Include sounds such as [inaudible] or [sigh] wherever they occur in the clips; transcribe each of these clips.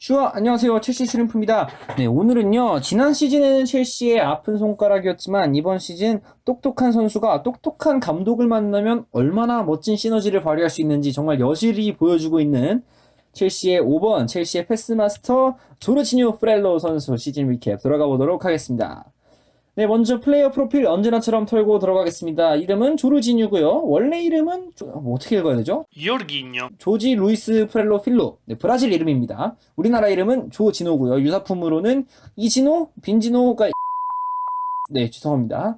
슈아 안녕하세요. 첼시 슈림프입니다. 네 오늘은요 지난 시즌에는 첼시의 아픈 손가락이었지만 이번 시즌 똑똑한 선수가 똑똑한 감독을 만나면 얼마나 멋진 시너지를 발휘할 수 있는지 정말 여실히 보여주고 있는 첼시의 5번 첼시의 패스마스터 조르치뉴 프렐로 선수 시즌 리캡 들어가 보도록 하겠습니다 네, 먼저 플레이어 프로필 언제나처럼 털고 들어가겠습니다. 이름은 조르지뉴고요. 원래 이름은 조- 뭐 어떻게 읽어야 되죠? Jorginho, 조지 루이스 프렐로 필로 네, 브라질 이름입니다. 우리나라 이름은 조진호고요. 유사품으로는 이진호, 빈진호가 [laughs] 네 죄송합니다.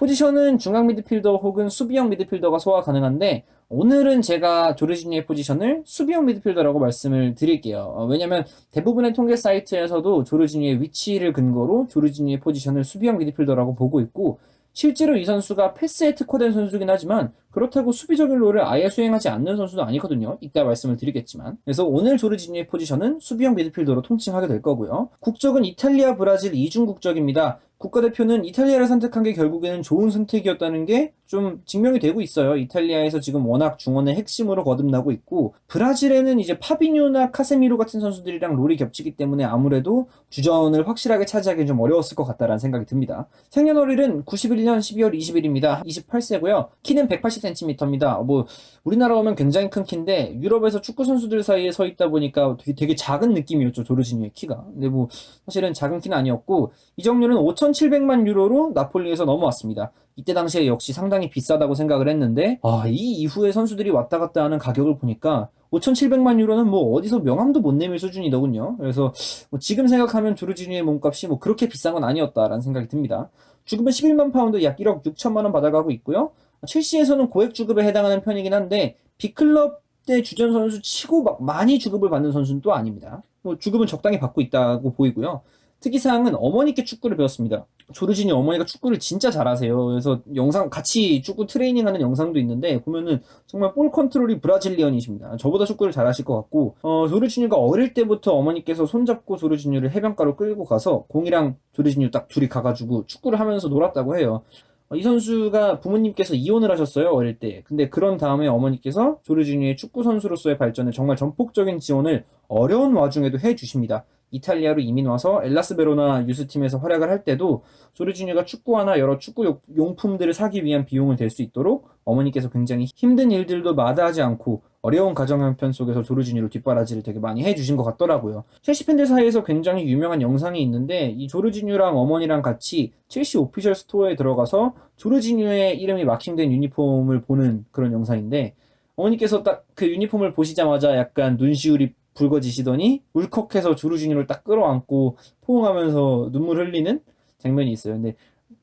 포지션은 중앙 미드필더 혹은 수비형 미드필더가 소화 가능한데 오늘은 제가 조르지니의 포지션을 수비형 미드필더라고 말씀을 드릴게요. 어, 왜냐면 대부분의 통계 사이트에서도 조르지니의 위치를 근거로 조르지니의 포지션을 수비형 미드필더라고 보고 있고 실제로 이 선수가 패스에 특화된 선수긴 하지만 그렇다고 수비적인 롤을 아예 수행하지 않는 선수도 아니거든요. 이따 말씀을 드리겠지만. 그래서 오늘 조르지니의 포지션은 수비형 미드필더로 통칭하게 될 거고요. 국적은 이탈리아, 브라질 이중 국적입니다. 국가대표는 이탈리아를 선택한 게 결국에는 좋은 선택이었다는 게 좀 증명이 되고 있어요. 이탈리아에서 지금 워낙 중원의 핵심으로 거듭나고 있고 브라질에는 이제 파비뉴나 카세미로 같은 선수들이랑 롤이 겹치기 때문에 아무래도 주전을 확실하게 차지하기는 좀 어려웠을 것 같다라는 생각이 듭니다. 생년월일은 91년 12월 20일입니다. 28세고요. 키는 180cm입니다. 뭐 우리나라 오면 굉장히 큰 키인데 유럽에서 축구 선수들 사이에 서 있다 보니까 되게, 되게 작은 느낌이었죠. 조르지니의 키가. 근데 뭐 사실은 작은 키는 아니었고 이적료는 5,700만 유로로 나폴리에서 넘어왔습니다. 이때 당시에 역시 상당히 비싸다고 생각을 했는데 아, 이 이후에 선수들이 왔다 갔다 하는 가격을 보니까 5,700만 유로는 뭐 어디서 명함도 못 내밀 수준이더군요. 그래서 뭐 지금 생각하면 조르지니의 몸값이 뭐 그렇게 비싼 건 아니었다라는 생각이 듭니다. 주급은 11만 파운드 약 1억 6천만 원 받아가고 있고요. 첼시에서는 고액 주급에 해당하는 편이긴 한데 B클럽 때 주전 선수 치고 막 많이 주급을 받는 선수는 또 아닙니다. 뭐 주급은 적당히 받고 있다고 보이고요. 특이사항은 어머니께 축구를 배웠습니다. 조르지니 어머니가 축구를 진짜 잘하세요. 그래서 영상 같이 축구 트레이닝하는 영상도 있는데 보면은 정말 볼 컨트롤이 브라질리언이십니다. 저보다 축구를 잘하실 것 같고 어, 조르지니가 어릴 때부터 어머니께서 손잡고 조르지니를 해변가로 끌고 가서 공이랑 조르지니 딱 둘이 가가지고 축구를 하면서 놀았다고 해요. 어, 이 선수가 부모님께서 이혼을 하셨어요 어릴 때. 근데 그런 다음에 어머니께서 조르지니의 축구 선수로서의 발전에 정말 전폭적인 지원을 어려운 와중에도 해주십니다. 이탈리아로 이민 와서 엘라스 베로나 유스팀에서 활약을 할 때도 조르지니가 축구화나 여러 축구 용- 용품들을 사기 위한 비용을 댈 수 있도록 어머니께서 굉장히 힘든 일들도 마다하지 않고 어려운 가정 형편 속에서 조르지니로 뒷바라지를 되게 많이 해주신 것 같더라고요. 첼시 팬들 사이에서 굉장히 유명한 영상이 있는데 이 조르지뉴랑 어머니랑 같이 첼시 오피셜 스토어에 들어가서 조르지뉴의 이름이 마킹된 유니폼을 보는 그런 영상인데 어머니께서 딱 그 유니폼을 보시자마자 약간 눈시울이 붉어지시더니 울컥해서 조르지뉴를 딱 끌어안고 포옹하면서 눈물 흘리는 장면이 있어요. 근데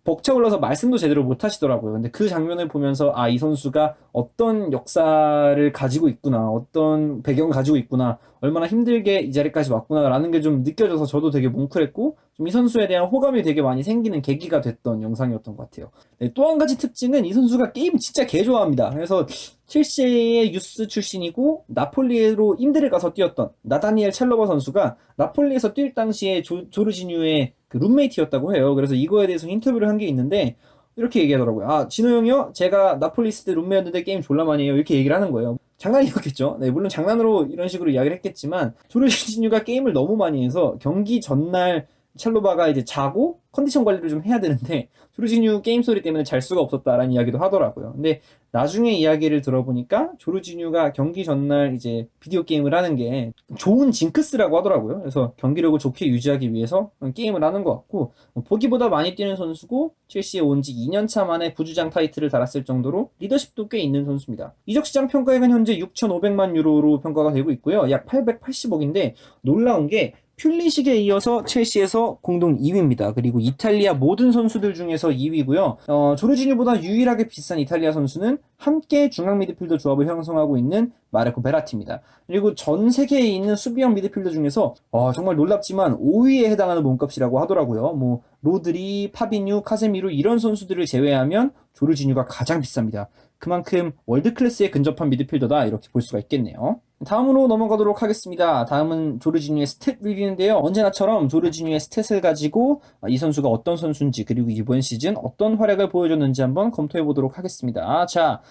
벅차올라서 말씀도 제대로 못 하시더라고요. 근데 그 장면을 보면서 아, 이 선수가 어떤 역사를 가지고 있구나, 어떤 배경을 가지고 있구나, 얼마나 힘들게 이 자리까지 왔구나라는 게 좀 느껴져서 저도 되게 뭉클했고, 좀 이 선수에 대한 호감이 되게 많이 생기는 계기가 됐던 영상이었던 것 같아요. 네, 또한 가지 특징은 이 선수가 게임 진짜 개 좋아합니다. 그래서 첼시의 유스 출신이고 나폴리로 임대를 가서 뛰었던 나다니엘 첼로버 선수가 나폴리에서 뛸 당시에 조, 조르지뉴의 그 룸메이트였다고 해요. 그래서 이거에 대해서 인터뷰를 한 게 있는데 이렇게 얘기하더라고요. 아, 진호 형이요? 제가 나폴리 있을 때 룸메였는데 게임 졸라 많이 해요. 이렇게 얘기를 하는 거예요. 장난이었겠죠. 네, 물론 장난으로 이런 식으로 이야기를 했겠지만 조르지뉴가 게임을 너무 많이 해서 경기 전날 첼로바가 이제 자고 컨디션 관리를 좀 해야 되는데 [laughs] 조르지뉴 게임 소리 때문에 잘 수가 없었다라는 이야기도 하더라고요. 근데 나중에 이야기를 들어보니까 조르지뉴가 경기 전날 이제 비디오 게임을 하는 게 좋은 징크스라고 하더라고요. 그래서 경기력을 좋게 유지하기 위해서 게임을 하는 것 같고 뭐 보기보다 많이 뛰는 선수고 첼시에 온 지 2년 차 만에 부주장 타이틀을 달았을 정도로 리더십도 꽤 있는 선수입니다. 이적 시장 평가액은 현재 6,500만 유로로 평가가 되고 있고요. 약 880억인데 놀라운 게 퓰리식에 이어서 첼시에서 공동 2위입니다. 그리고 이탈리아 모든 선수들 중에서 2위고요. 어, 조르지니보다 유일하게 비싼 이탈리아 선수는 함께 중앙 미드필더 조합을 형성하고 있는 마르코 베라티입니다. 그리고 전 세계에 있는 수비형 미드필더 중에서 어, 정말 놀랍지만 5위에 해당하는 몸값이라고 하더라고요. 뭐 로드리, 파비뉴, 카세미루 이런 선수들을 제외하면 조르지뉴가 가장 비쌉니다. 그만큼 월드 클래스에 근접한 미드필더다 이렇게 볼 수가 있겠네요. 다음으로 넘어가도록 하겠습니다. 다음은 조르지뉴의 스탯 리뷰인데요. 언제나처럼 조르지뉴의 스탯을 가지고 이 선수가 어떤 선수인지 그리고 이번 시즌 어떤 활약을 보여줬는지 한번 검토해 보도록 하겠습니다. 자,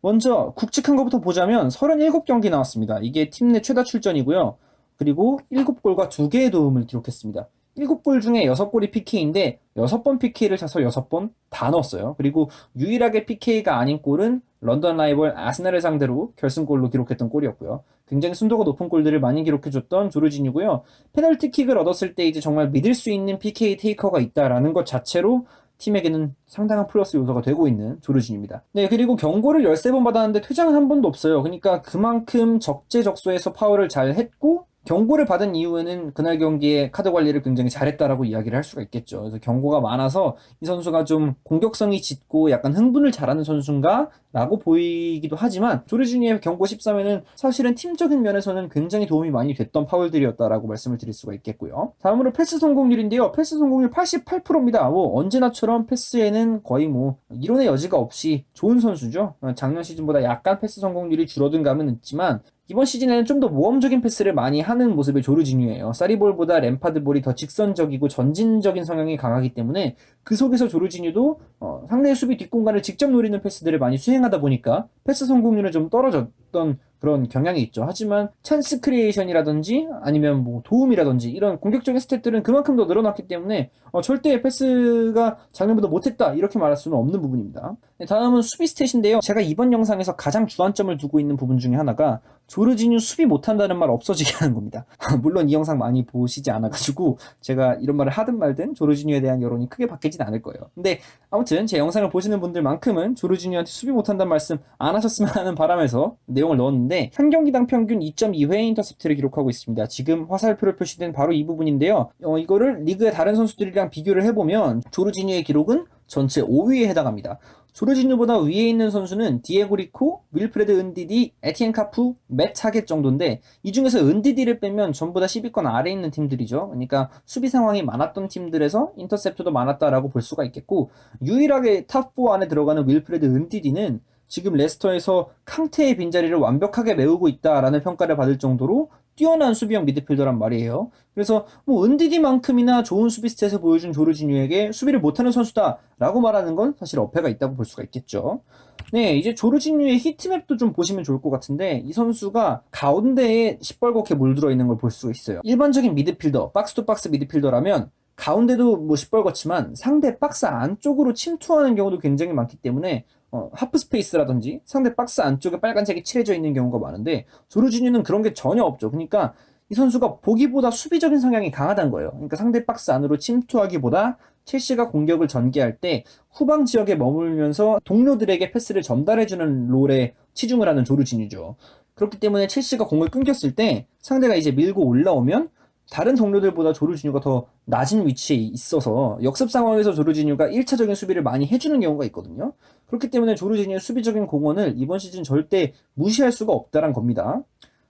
먼저 굵직한 것부터 보자면 37경기 나왔습니다. 이게 팀 내 최다 출전이고요. 그리고 7골과 2개의 도움을 기록했습니다. 7골 중에 6골이 PK인데 6번 PK를 차서 6번 다 넣었어요. 그리고 유일하게 PK가 아닌 골은 런던 라이벌 아스날을 상대로 결승골로 기록했던 골이었고요. 굉장히 순도가 높은 골들을 많이 기록해줬던 조르지뉴고요. 페널티킥을 얻었을 때 이제 정말 믿을 수 있는 PK 테이커가 있다라는 것 자체로 팀에게는 상당한 플러스 요소가 되고 있는 조르진입니다. 네, 그리고 경고를 13번 받았는데 퇴장은 한 번도 없어요. 그러니까 그만큼 적재적소에서 파울을 잘 했고 경고를 받은 이후에는 그날 경기에 카드 관리를 굉장히 잘했다라고 이야기를 할 수가 있겠죠. 그래서 경고가 많아서 이 선수가 좀 공격성이 짙고 약간 흥분을 잘하는 선수인가? 라고 보이기도 하지만 조르지니의 경고 13회는 사실은 팀적인 면에서는 굉장히 도움이 많이 됐던 파울들이었다라고 말씀을 드릴 수가 있겠고요. 다음으로 패스 성공률인데요. 패스 성공률 88%입니다. 뭐 언제나처럼 패스에는 거의 뭐 이론의 여지가 없이 좋은 선수죠. 작년 시즌보다 약간 패스 성공률이 줄어든 감은 있지만 이번 시즌에는 좀 더 모험적인 패스를 많이 하는 모습의 조르지뉴예요. 사리볼보다 램파드볼이 더 직선적이고 전진적인 성향이 강하기 때문에 그 속에서 조르지뉴도 어, 상대의 수비 뒷공간을 직접 노리는 패스들을 많이 수행하다 보니까 패스 성공률은 좀 떨어졌던 그런 경향이 있죠. 하지만 찬스 크리에이션이라든지 아니면 뭐 도움이라든지 이런 공격적인 스탯들은 그만큼 더 늘어났기 때문에 어, 절대 패스가 작년보다 못했다 이렇게 말할 수는 없는 부분입니다. 네, 다음은 수비 스탯인데요. 제가 이번 영상에서 가장 주안점을 두고 있는 부분 중에 하나가 조르지뉴 수비 못한다는 말 없어지게 [laughs] 하는 겁니다. [laughs] 물론 이 영상 많이 보시지 않아가지고 제가 이런 말을 하든 말든 조르지뉴에 대한 여론이 크게 바뀌진 않을 거예요. 근데 아무튼 제 영상을 보시는 분들만큼은 조르지뉴한테 수비 못한다는 말씀 안 하셨으면 하는 바람에서 내용을 넣었는데 한 경기당 평균 2.2회 인터셉트를 기록하고 있습니다. 지금 화살표로 표시된 바로 이 부분인데요. 어, 이거를 리그의 다른 선수들이랑 비교를 해보면 조르지뉴의 기록은 전체 5위에 해당합니다. 조르지뉴보다 위에 있는 선수는 디에고 리코, 윌프레드 은디디, 에티엔 카푸, 맷 타겟 정도인데 이 중에서 은디디를 빼면 전부 다 10위권 아래에 있는 팀들이죠. 그러니까 수비 상황이 많았던 팀들에서 인터셉트도 많았다라고 볼 수가 있겠고 유일하게 탑4 안에 들어가는 윌프레드 은디디는 지금 레스터에서 캉테의 빈자리를 완벽하게 메우고 있다라는 평가를 받을 정도로 뛰어난 수비형 미드필더란 말이에요. 그래서 뭐 은디디만큼이나 좋은 수비 스탯을 보여준 조르지뉴에게 수비를 못하는 선수다라고 말하는 건 사실 어폐가 있다고 볼 수가 있겠죠. 네, 이제 조르지뉴의 히트맵도 좀 보시면 좋을 것 같은데 이 선수가 가운데에 시뻘겋게 물들어 있는 걸 볼 수 있어요. 일반적인 미드필더, 박스 투 박스 미드필더라면 가운데도 뭐 시뻘겋지만 상대 박스 안쪽으로 침투하는 경우도 굉장히 많기 때문에 어, 하프 스페이스라든지 상대 박스 안쪽에 빨간색이 칠해져 있는 경우가 많은데 조르지뉴는 그런 게 전혀 없죠. 그러니까 이 선수가 보기보다 수비적인 성향이 강하다는 거예요. 그러니까 상대 박스 안으로 침투하기보다 첼시가 공격을 전개할 때 후방 지역에 머물면서 동료들에게 패스를 전달해주는 롤에 치중을 하는 조르지뉴죠. 그렇기 때문에 첼시가 공을 끊겼을 때 상대가 이제 밀고 올라오면 다른 동료들보다 조르지뉴가 더 낮은 위치에 있어서 역습 상황에서 조르지뉴가 1차적인 수비를 많이 해주는 경우가 있거든요. 그렇기 때문에 조르지뉴의 수비적인 공헌을 이번 시즌 절대 무시할 수가 없다란 겁니다.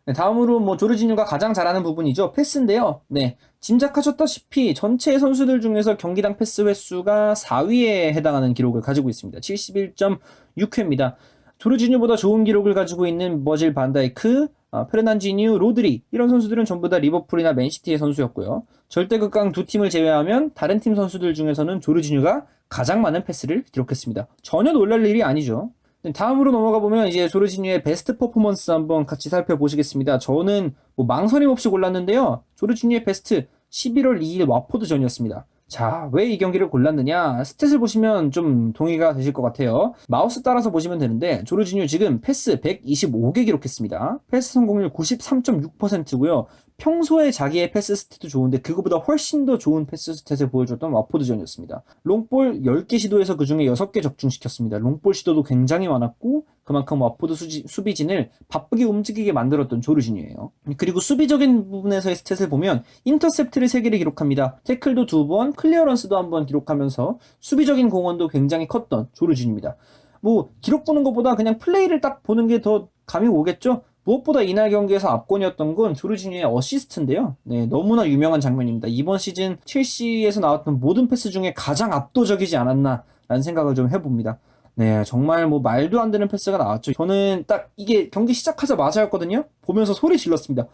네, 다음으로 뭐 조르지뉴가 가장 잘하는 부분이죠. 패스인데요. 네. 짐작하셨다시피 전체 선수들 중에서 경기당 패스 횟수가 4위에 해당하는 기록을 가지고 있습니다. 71.6회입니다. 조르지뉴보다 좋은 기록을 가지고 있는 버질 반다이크, 아, 페르난지뉴, 로드리 이런 선수들은 전부 다 리버풀이나 맨시티의 선수였고요. 절대 극강 두 팀을 제외하면 다른 팀 선수들 중에서는 조르지뉴가 가장 많은 패스를 기록했습니다. 전혀 놀랄 일이 아니죠. 네, 다음으로 넘어가 보면 이제 조르지뉴의 베스트 퍼포먼스 한번 같이 살펴보시겠습니다. 저는 뭐 망설임 없이 골랐는데요. 조르지뉴의 베스트 11월 2일 와포드전이었습니다. 자, 왜 이 경기를 골랐느냐? 스탯을 보시면 좀 동의가 되실 것 같아요. 마우스 따라서 보시면 되는데, 조르지뉴 지금 패스 125개 기록했습니다. 패스 성공률 93.6%고요. 평소에 자기의 패스 스탯도 좋은데 그거보다 훨씬 더 좋은 패스 스탯을 보여줬던 와포드전이었습니다. 롱볼 10개 시도에서 그 중에 6개 적중시켰습니다. 롱볼 시도도 굉장히 많았고 그만큼 와포드 수지, 수비진을 바쁘게 움직이게 만들었던 조르진이에요. 그리고 수비적인 부분에서의 스탯을 보면 인터셉트를 3개를 기록합니다. 태클도 2번, 클리어런스도 한번 기록하면서 수비적인 공헌도 굉장히 컸던 조르진입니다. 뭐 기록 보는 것보다 그냥 플레이를 딱 보는 게 더 감이 오겠죠? 무엇보다 이날 경기에서 압권이었던 건 조르지니의 어시스트인데요. 네, 너무나 유명한 장면입니다. 이번 시즌 첼시에서 나왔던 모든 패스 중에 가장 압도적이지 않았나라는 생각을 좀 해봅니다. 네, 정말 뭐 말도 안 되는 패스가 나왔죠. 저는 딱 이게 경기 시작하자마자였거든요. 보면서 소리 질렀습니다.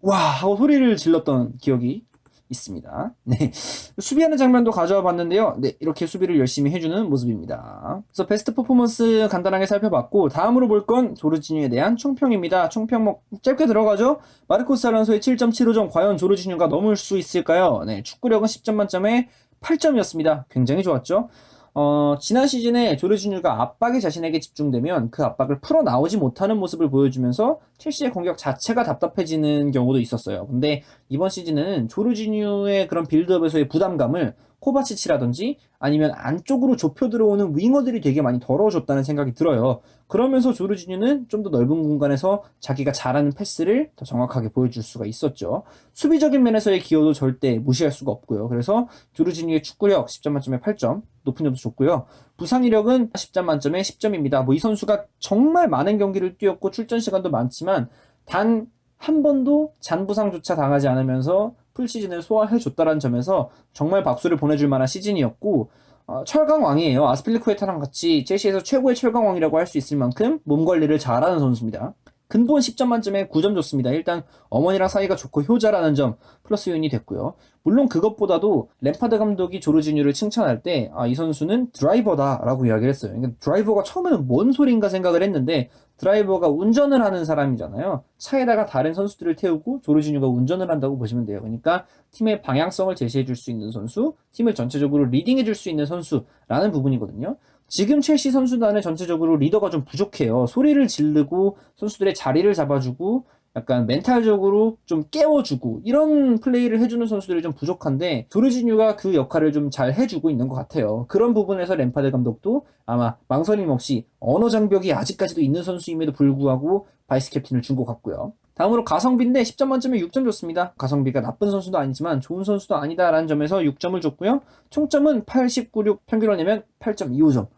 와 하고 소리를 질렀던 기억이 있습니다. 네. 수비하는 장면도 가져와 봤는데요. 네, 이렇게 수비를 열심히 해주는 모습입니다. 그래서 베스트 퍼포먼스 간단하게 살펴봤고, 다음으로 볼 건 조르지뉴에 대한 총평입니다. 총평 뭐 짧게 들어가죠? 마르코스 알론소의 7.75점, 과연 조르지뉴가 넘을 수 있을까요? 네, 축구력은 10점 만점에 8점이었습니다. 굉장히 좋았죠? 어, 지난 시즌에 조르지뉴가 압박에 자신에게 집중되면 그 압박을 풀어 나오지 못하는 모습을 보여주면서 첼시의 공격 자체가 답답해지는 경우도 있었어요. 근데 이번 시즌은 조르지뉴의 그런 빌드업에서의 부담감을 코바치치라든지 아니면 안쪽으로 좁혀 들어오는 윙어들이 되게 많이 덜어줬다는 생각이 들어요. 그러면서 조르지뉴는 좀 더 넓은 공간에서 자기가 잘하는 패스를 더 정확하게 보여줄 수가 있었죠. 수비적인 면에서의 기여도 절대 무시할 수가 없고요. 그래서 조르지뉴의 축구력 10점 만점에 8점, 높은 점도 좋고요. 부상 이력은 10점 만점에 10점입니다. 뭐 이 선수가 정말 많은 경기를 뛰었고 출전 시간도 많지만 단 한 번도 잔부상조차 당하지 않으면서 풀시즌을 소화해줬다는 점에서 정말 박수를 보내줄 만한 시즌이었고 어, 철강왕이에요. 아스필리쿠에타랑 같이 첼시에서 최고의 철강왕이라고 할 수 있을 만큼 몸 관리를 잘하는 선수입니다. 근본 10점 만점에 9점 줬습니다. 일단 어머니랑 사이가 좋고 효자라는 점 플러스 요인이 됐고요. 물론 그것보다도 램파드 감독이 조르지뉴를 칭찬할 때 아, 이 선수는 드라이버다라고 이야기를 했어요. 그러니까 드라이버가 처음에는 뭔 소린가 생각을 했는데 드라이버가 운전을 하는 사람이잖아요. 차에다가 다른 선수들을 태우고 조르지뉴가 운전을 한다고 보시면 돼요. 그러니까 팀의 방향성을 제시해 줄 수 있는 선수, 팀을 전체적으로 리딩해 줄 수 있는 선수라는 부분이거든요. 지금 첼시 선수단은 전체적으로 리더가 좀 부족해요. 소리를 지르고 선수들의 자리를 잡아주고 약간 멘탈적으로 좀 깨워주고 이런 플레이를 해주는 선수들이 좀 부족한데 조르지뉴가 그 역할을 좀 잘 해주고 있는 것 같아요. 그런 부분에서 램파드 감독도 아마 망설임 없이 언어 장벽이 아직까지도 있는 선수임에도 불구하고 바이스 캡틴을 준 것 같고요. 다음으로 가성비인데 10점 만점에 6점 줬습니다. 가성비가 나쁜 선수도 아니지만 좋은 선수도 아니다라는 점에서 6점을 줬고요. 총점은 8,10,96 평균을 내면 8.25점.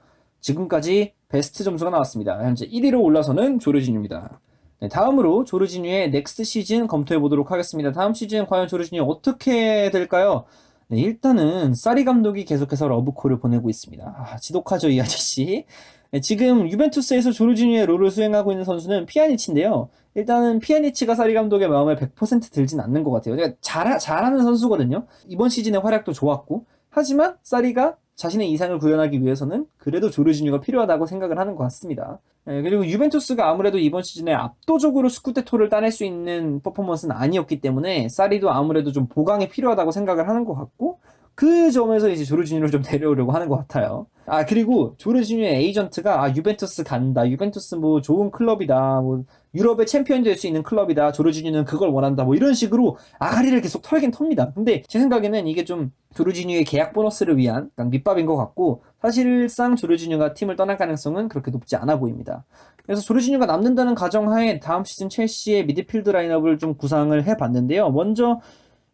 지금까지 베스트 점수가 나왔습니다. 현재 1위로 올라서는 조르지뉴입니다. 네, 다음으로 조르지뉴의 넥스트 시즌 검토해 보도록 하겠습니다. 다음 시즌 과연 조르지뉴 어떻게 될까요? 네, 일단은 사리 감독이 계속해서 러브콜을 보내고 있습니다. 아, 지독하죠, 이 아저씨. 네, 지금 유벤투스에서 조르지뉴의 롤을 수행하고 있는 선수는 피아니치인데요. 일단은 피아니치가 사리 감독의 마음에 100% 들진 않는 것 같아요. 그러니까 잘, 잘하는 선수거든요. 이번 시즌의 활약도 좋았고. 하지만 사리가 자신의 이상을 구현하기 위해서는 그래도 조르지뉴가 필요하다고 생각을 하는 것 같습니다. 네, 그리고 유벤투스가 아무래도 이번 시즌에 압도적으로 스쿠테토를 따낼 수 있는 퍼포먼스는 아니었기 때문에 사리도 아무래도 좀 보강이 필요하다고 생각을 하는 것 같고 그 점에서 이제 조르지뉴를 좀 데려오려고 하는 것 같아요. 아 그리고 조르지뉴의 에이전트가 아 유벤투스 간다. 유벤투스 뭐 좋은 클럽이다. 뭐 유럽의 챔피언이 될수 있는 클럽이다. 조르지뉴는 그걸 원한다. 뭐 이런 식으로 아가리를 계속 털긴 텁니다. 근데 제 생각에는 이게 좀 조르지뉴의 계약 보너스를 위한 밑밥인 것 같고 사실상 조르지뉴가 팀을 떠날 가능성은 그렇게 높지 않아 보입니다. 그래서 조르지뉴가 남는다는 가정하에 다음 시즌 첼시의 미드필드 라인업을 좀 구상을 해봤는데요. 먼저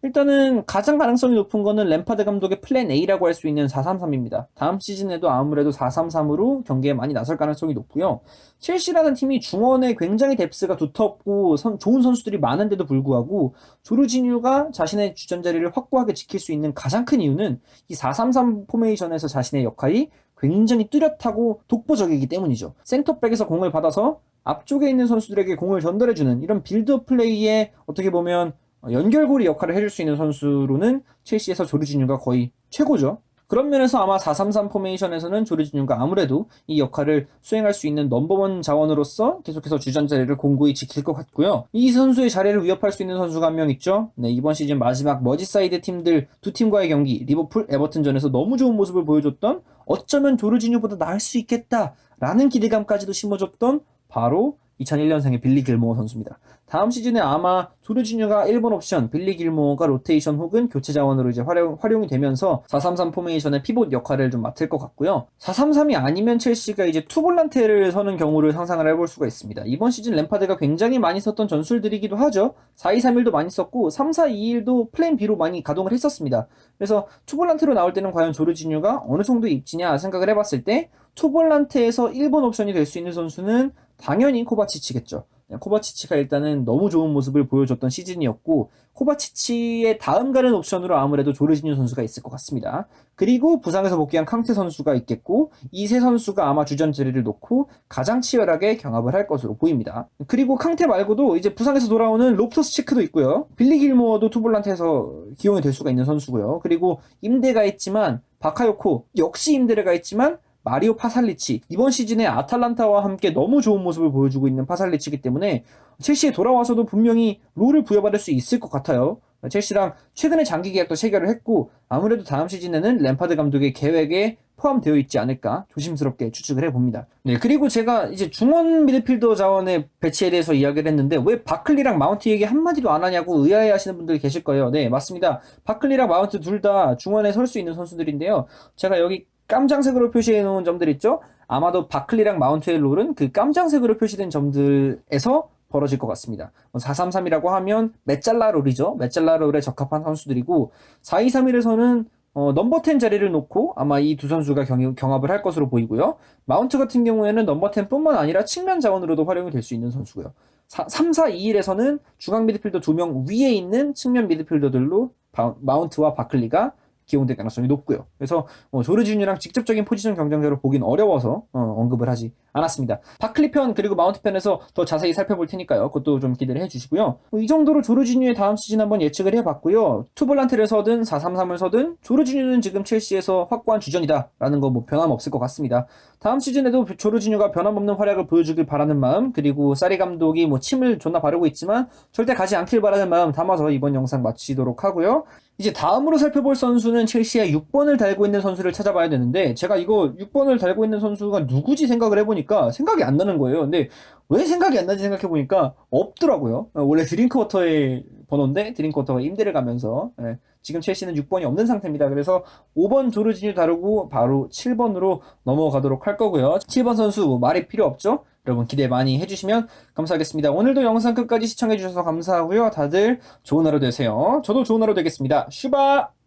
일단은 가장 가능성이 높은 거는 램파드 감독의 플랜 A라고 할 수 있는 433입니다. 다음 시즌에도 아무래도 433으로 경기에 많이 나설 가능성이 높고요. 첼시라는 팀이 중원에 굉장히 뎁스가 두텁고 선, 좋은 선수들이 많은데도 불구하고 조르지뉴가 자신의 주전 자리를 확고하게 지킬 수 있는 가장 큰 이유는 이 433 포메이션에서 자신의 역할이 굉장히 뚜렷하고 독보적이기 때문이죠. 센터백에서 공을 받아서 앞쪽에 있는 선수들에게 공을 전달해주는 이런 빌드업 플레이에 어떻게 보면 연결고리 역할을 해줄 수 있는 선수로는 첼시에서 조르지뉴가 거의 최고죠. 그런 면에서 아마 433 포메이션에서는 조르지뉴가 아무래도 이 역할을 수행할 수 있는 넘버원 자원으로서 계속해서 주전 자리를 공고히 지킬 것 같고요. 이 선수의 자리를 위협할 수 있는 선수가 한 명 있죠. 네, 이번 시즌 마지막 머지사이드 팀들 두 팀과의 경기 리버풀 에버튼전에서 너무 좋은 모습을 보여줬던 어쩌면 조르지뉴보다 나을 수 있겠다라는 기대감까지도 심어줬던 바로 2001년생의 빌리 길모어 선수입니다. 다음 시즌에 아마 조르지뉴가 1번 옵션, 빌리 길모어가 로테이션 혹은 교체 자원으로 이제 활용, 활용이 되면서 433 포메이션의 피봇 역할을 좀 맡을 것 같고요. 433이 아니면 첼시가 이제 투볼란테를 서는 경우를 상상을 해볼 수가 있습니다. 이번 시즌 램파드가 굉장히 많이 썼던 전술들이기도 하죠. 4231도 많이 썼고 3421도 플랜 B로 많이 가동을 했었습니다. 그래서 투볼란테로 나올 때는 과연 조르지뉴가 어느 정도 입지냐 생각을 해봤을 때 투볼란테에서 1번 옵션이 될 수 있는 선수는 당연히 코바치치겠죠. 코바치치가 일단은 너무 좋은 모습을 보여줬던 시즌이었고 코바치치의 다음 가는 옵션으로 아무래도 조르지뉴 선수가 있을 것 같습니다. 그리고 부상에서 복귀한 캉테 선수가 있겠고 이 세 선수가 아마 주전 자리를 놓고 가장 치열하게 경합을 할 것으로 보입니다. 그리고 캉테 말고도 이제 부상에서 돌아오는 롭토스 체크도 있고요. 빌리 길모어도 투볼란트에서 기용이 될 수가 있는 선수고요. 그리고 임대가 있지만 바카요코 역시 임대가 있지만 마리오 파살리치 이번 시즌에 아탈란타와 함께 너무 좋은 모습을 보여주고 있는 파살리치이기 때문에 첼시에 돌아와서도 분명히 롤을 부여받을 수 있을 것 같아요. 첼시랑 최근에 장기 계약도 체결을 했고 아무래도 다음 시즌에는 램파드 감독의 계획에 포함되어 있지 않을까 조심스럽게 추측을 해봅니다. 네, 그리고 제가 이제 중원 미드필더 자원의 배치에 대해서 이야기를 했는데 왜 바클리랑 마운트 얘기 한마디도 안 하냐고 의아해 하시는 분들이 계실 거예요. 네, 맞습니다. 바클리랑 마운트 둘 다 중원에 설 수 있는 선수들인데요. 제가 여기 깜장색으로 표시해 놓은 점들 있죠? 아마도 바클리랑 마운트의 롤은 그 깜장색으로 표시된 점들에서 벌어질 것 같습니다. 433이라고 하면 메짤라 롤이죠. 메짤라 롤에 적합한 선수들이고 4231에서는 어, 넘버 10 자리를 놓고 아마 이 두 선수가 경, 경합을 할 것으로 보이고요. 마운트 같은 경우에는 넘버 10뿐만 아니라 측면 자원으로도 활용이 될 수 있는 선수고요. 3, 4, 2, 1에서는 중앙 미드필더 두 명 위에 있는 측면 미드필더들로 바, 마운트와 바클리가 기용될 가능성이 높고요. 그래서 어, 조르지뉴랑 직접적인 포지션 경쟁자로 보긴 어려워서 어, 언급을 하지 않았습니다. 바클리 편 그리고 마운트 편에서 더 자세히 살펴볼 테니까요. 그것도 좀 기대를 해주시고요. 어, 이 정도로 조르지뉴의 다음 시즌 한번 예측을 해봤고요. 투볼란트를 서든 433을 서든 조르지뉴는 지금 첼시에서 확고한 주전이다라는 거 뭐 변함없을 것 같습니다. 다음 시즌에도 조르지뉴가 변함없는 활약을 보여주길 바라는 마음 그리고 사리 감독이 뭐 침을 존나 바르고 있지만 절대 가지 않길 바라는 마음 담아서 이번 영상 마치도록 하고요. 이제 다음으로 살펴볼 선수는 첼시의 6번을 달고 있는 선수를 찾아봐야 되는데 제가 이거 6번을 달고 있는 선수가 누구지 생각을 해보니까 생각이 안 나는 거예요. 근데 왜 생각이 안 나지 생각해보니까 없더라고요. 원래 드링크워터의 번호인데 드링크워터가 임대를 가면서 예, 지금 첼시는 6번이 없는 상태입니다. 그래서 5번 조르지뉴 다루고 바로 7번으로 넘어가도록 할 거고요. 7번 선수 뭐 말이 필요 없죠? 여러분 기대 많이 해주시면 감사하겠습니다. 오늘도 영상 끝까지 시청해주셔서 감사하고요. 다들 좋은 하루 되세요. 저도 좋은 하루 되겠습니다. 슈바!